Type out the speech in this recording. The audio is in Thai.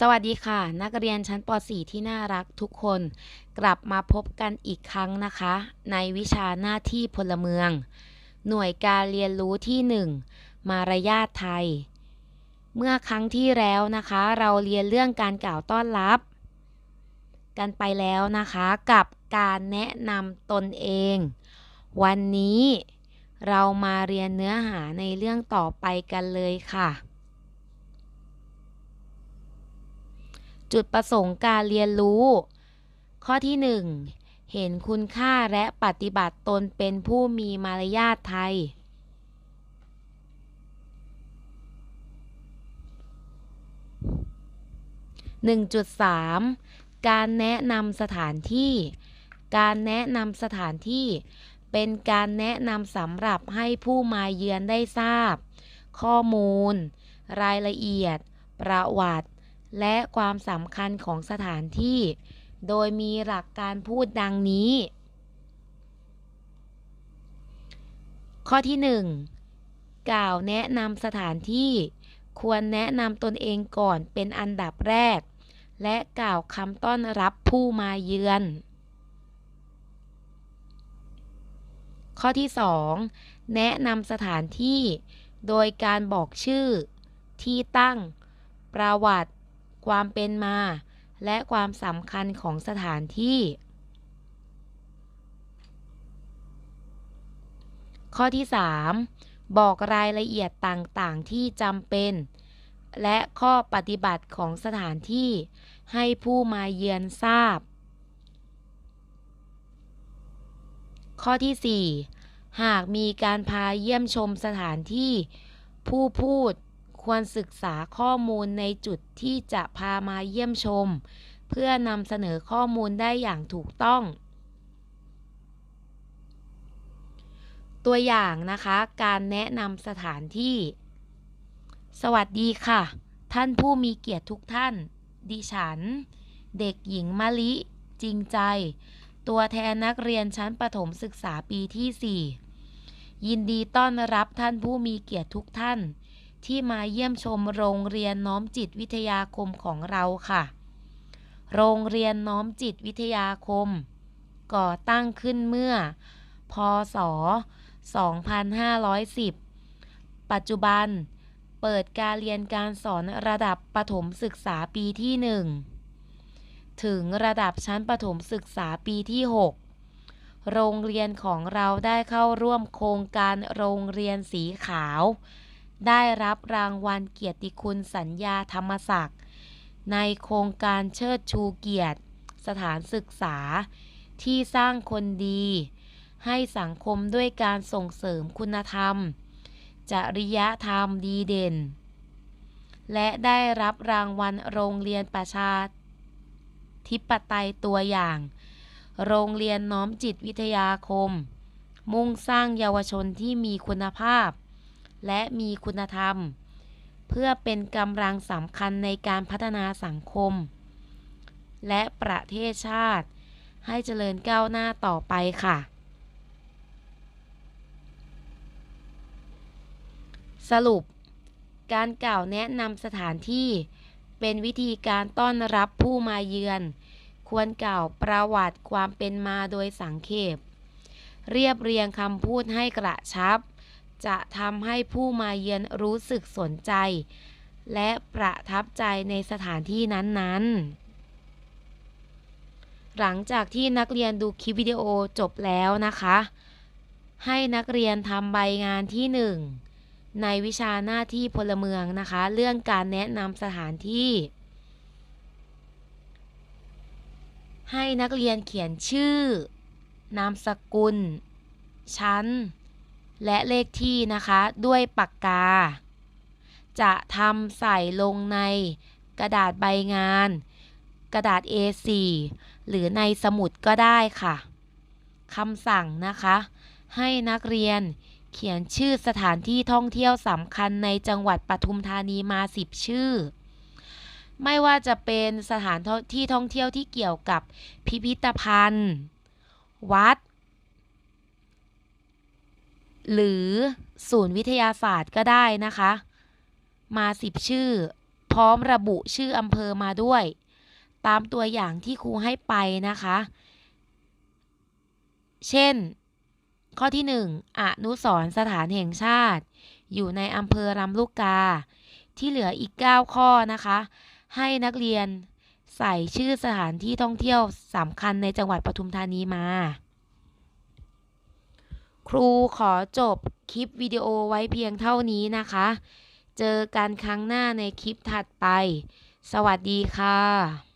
สวัสดีค่ะ นักเรียนชั้นป .4 ที่น่ารักทุกคน กลับมาพบกันอีกครั้งนะคะ ในวิชาหน้าที่พลเมือง หน่วยการเรียนรู้ที่ 1 มารยาทไทย เมื่อครั้งที่แล้วนะคะ เราเรียนเรื่องการกล่าวต้อนรับ กันไปแล้วนะคะกับการแนะนำตนเอง วันนี้เรามาเรียนเนื้อหาในเรื่องต่อไปกันเลยค่ะ จุดประสงค์การเรียนรู้ ข้อที่ 1 เห็นคุณค่าและปฏิบัติตนเป็นผู้มีมารยาทไทย 1.3 การแนะนำสถานที่ การแนะนำสถานที่ เป็นการแนะนำสำหรับให้ผู้มาเยือนได้ทราบ ข้อมูล รายละเอียด ประวัติ และความสำคัญของสถานที่ โดยมีหลักการพูดดังนี้ ข้อที่ 1 กล่าวแนะนำสถานที่ ควรแนะนำตนเองก่อนเป็นอันดับแรก และกล่าวคำต้อนรับผู้มาเยือน ข้อที่ 2 แนะนำสถานที่ โดยการบอกชื่อ ที่ตั้งประวัติ ความเป็นมา และความสำคัญของสถานที่ ข้อที่ 3 บอกรายละเอียดต่างๆที่จำเป็น และข้อปฏิบัติของสถานที่ ให้ผู้มาเยือนทราบ ข้อที่ 4 หากมีการพาเยี่ยมชมสถานที่ ผู้พูด ควรศึกษาข้อมูลในจุดที่จะพามาเยี่ยมชม เพื่อนำเสนอข้อมูลได้อย่างถูกต้อง ตัวอย่างนะคะ การแนะนำสถานที่ สวัสดีค่ะ ท่านผู้มีเกียรติทุกท่าน ดิฉัน เด็กหญิงมะลิ จริงใจ ตัวแทนนักเรียนชั้นประถมศึกษาปีที่ 4 ยินดีต้อนรับท่านผู้มีเกียรติทุกท่าน ที่มาเยี่ยมชมโรงเรียนน้อมจิตวิทยาคมของเราค่ะ โรงเรียนน้อมจิตวิทยาคม ก่อตั้งขึ้นเมื่อ พศ 2510 ปัจจุบันเปิดการเรียนการสอนระดับประถมศึกษาปีที่ 1 ถึงระดับชั้นประถมศึกษาปีที่ 6 โรงเรียนของเราได้เข้าร่วมโครงการโรงเรียนสีขาว ได้รับรางวัลเกียรติคุณสัญญาธรรมศักดิ์ในโครงการเชิดชูเกียรติ สถานศึกษา ที่สร้างคนดี ให้สังคมด้วยการส่งเสริมคุณธรรม จริยธรรมดีเด่น และได้รับรางวัลโรงเรียนประชาธิปไตยตัวอย่าง โรงเรียนน้อมจิตวิทยาคม มุ่งสร้างเยาวชนที่มีคุณภาพ และมีคุณธรรม เพื่อเป็นกำลังสำคัญในการพัฒนาสังคม และประเทศชาติ ให้เจริญก้าวหน้าต่อไปค่ะ สรุป การกล่าวแนะนำสถานที่เป็นวิธีการต้อนรับผู้มาเยือน ควรกล่าวประวัติความเป็นมาโดยสังเขป เรียบเรียงคำพูดให้กระชับ จะทำให้ผู้มาเยือนรู้สึกสนใจ และประทับใจในสถานที่นั้นๆ หลังจากที่นักเรียนดูคลิปวิดีโอจบแล้วนะคะ ให้นักเรียนทำใบงานที่ 1 ในวิชาหน้าที่พลเมืองนะคะ เรื่องการแนะนำสถานที่ ให้นักเรียนเขียนชื่อนามสกุล ชั้น และเลขที่นะคะด้วยปากกา จะทำใส่ลงในกระดาษใบงาน กระดาษ A4 หรือในสมุดก็ได้ค่ะคำสั่งนะคะ ให้นักเรียนเขียนชื่อสถานที่ท่องเที่ยวสำคัญในจังหวัดปทุมธานีมา 10 ชื่อ ไม่ว่าจะเป็นสถานที่ท่องเที่ยวที่เกี่ยวกับพิพิธภัณฑ์ วัด หรือศูนย์วิทยาศาสตร์ก็ได้นะคะ มา10ชื่อ พร้อมระบุชื่ออำเภอมาด้วย ตามตัวอย่างที่ครูให้ไปนะคะ เช่น ข้อที่ 1 อนุสรสถานแห่งชาติ อยู่ในอำเภอลำลูกกา ที่เหลืออีก 9 ข้อนะคะ ให้นักเรียนใส่ชื่อสถานที่ท่องเที่ยวสำคัญในจังหวัดปทุมธานีมา ครูขอจบคลิปวิดีโอไว้เพียงเท่านี้นะคะ เจอกันครั้งหน้าในคลิปถัดไป สวัสดีค่ะ